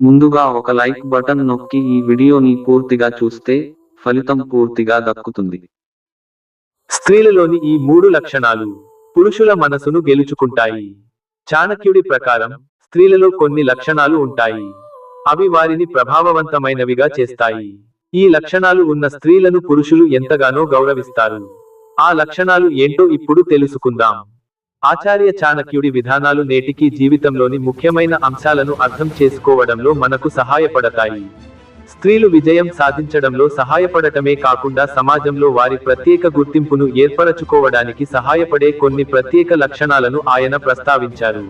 ముందుగా ఒక like button నొక్కి ఈ వీడియోని పూర్తిగా చూస్తే ఫలితం పూర్తిగా దక్కుతుంది. స్త్రీలలోని ఈ మూడు లక్షణాలు పురుషుల మనసును గెలుచుకుంటాయి. చాణక్యుడి ప్రకారం స్త్రీలలో కొన్ని లక్షణాలు ఉంటాయి. అవి వారిని ప్రభావవంతమైనవిగా చేస్తాయి. ఈ లక్షణాలు ఉన్న స్త్రీలను పురుషులు ఎంతగానో గౌరవిస్తారు. ఆ లక్షణాలు ఏంటో ఇప్పుడు తెలుసుకుందాం. ఆచార్య చాణక్యుడి విధానాలు నేటికీ జీవితంలోని ముఖ్యమైన అంశాలను అర్థం చేసుకోవడంలో మనకు సహాయపడతాయి. స్త్రీలు విజయం సాధించడంలో సహాయపడటమే కాకుండా సమాజంలో వారి ప్రత్యేక గుర్తింపును ఏర్పరచుకోవడానికి సహాయపడే కొన్ని ప్రత్యేక లక్షణాలను ఆయన ప్రస్తావించారు.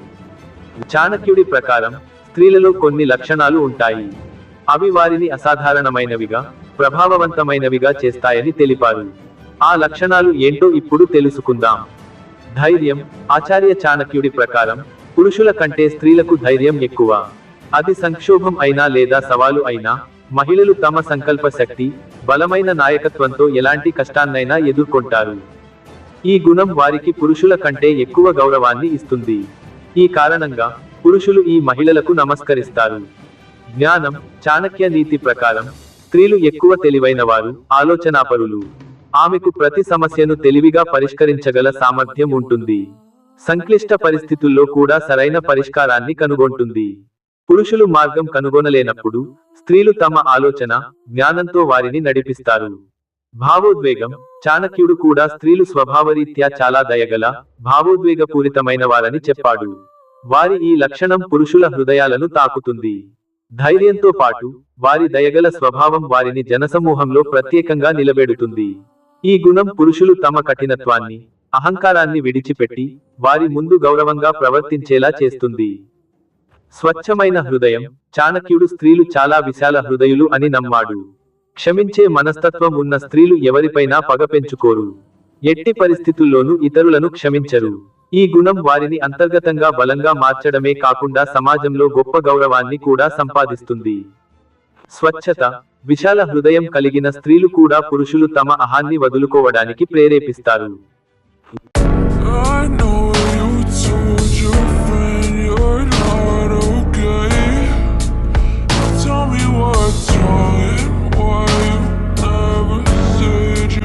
చాణక్యుడి ప్రకారం స్త్రీలలో కొన్ని లక్షణాలు ఉంటాయి. అవి వారిని అసాధారణమైనవిగా ప్రభావవంతమైనవిగా చేస్తాయని తెలిపారు. ఆ లక్షణాలు ఏంటో ఇప్పుడు తెలుసుకుందాం. ధైర్యం ఆచార్య చాణక్యుడి ప్రకారం పురుషుల కంటే స్త్రీలకు ధైర్యం ఎక్కువ. అది సంక్షోభం అయినా లేదా సవాలు అయినా మహిళలు తమ సంకల్ప శక్తి బలమైన నాయకత్వంతో ఎలాంటి కష్టాన్నైనా ఎదుర్కొంటారు. ఈ గుణం వారికి పురుషుల కంటే ఎక్కువ గౌరవాన్ని ఇస్తుంది. ఈ కారణంగా పురుషులు ఈ మహిళలకు నమస్కరిస్తారు. జ్ఞానం చాణక్య నీతి ప్రకారం స్త్రీలు ఎక్కువ తెలివైన వారు ఆలోచనాపరులు. ఆమెకు ప్రతి సమస్యను తెలివిగా పరిష్కరించగల సామర్థ్యం ఉంటుంది. సంక్లిష్ట పరిస్థితుల్లో కూడా సరైన పరిష్కారాన్ని కనుగొంటుంది. పురుషులు మార్గం కనుగొనలేనప్పుడు స్త్రీలు తమ ఆలోచన జ్ఞానంతో వారిని నడిపిస్తారు. భావోద్వేగం చాణక్యుడు కూడా స్త్రీలు స్వభావరీత్యా చాలా దయగల భావోద్వేగపూరితమైన వారని చెప్పాడు. వారి ఈ లక్షణం పురుషుల హృదయాలను తాకుతుంది. ధైర్యంతో పాటు వారి దయగల స్వభావం వారిని జనసమూహంలో ప్రత్యేకంగా నిలబెడుతుంది. ఈ గుణం పురుషులు తమ కఠినత్వాన్ని అహంకారాన్ని విడిచిపెట్టి వారి ముందు గౌరవంగా ప్రవర్తించేలా చేస్తుంది. స్వచ్ఛమైన హృదయం చాణక్యుడు స్త్రీలు చాలా విశాల హృదయులు అని నమ్మాడు. క్షమించే మనస్తత్వం ఉన్న స్త్రీలు ఎవరిపైనా పగ పెంచుకోరు. ఎట్టి పరిస్థితుల్లోనూ ఇతరులను క్షమించరు. ఈ గుణం వారిని అంతర్గతంగా బలంగా మార్చడమే కాకుండా సమాజంలో గొప్ప గౌరవాన్ని కూడా సంపాదిస్తుంది. స్వచ్ఛత విశాల హృదయం కలిగిన స్త్రీలు కూడా పురుషులు తమ అహాన్ని వదులుకోవడానికి ప్రేరేపిస్తారు. I know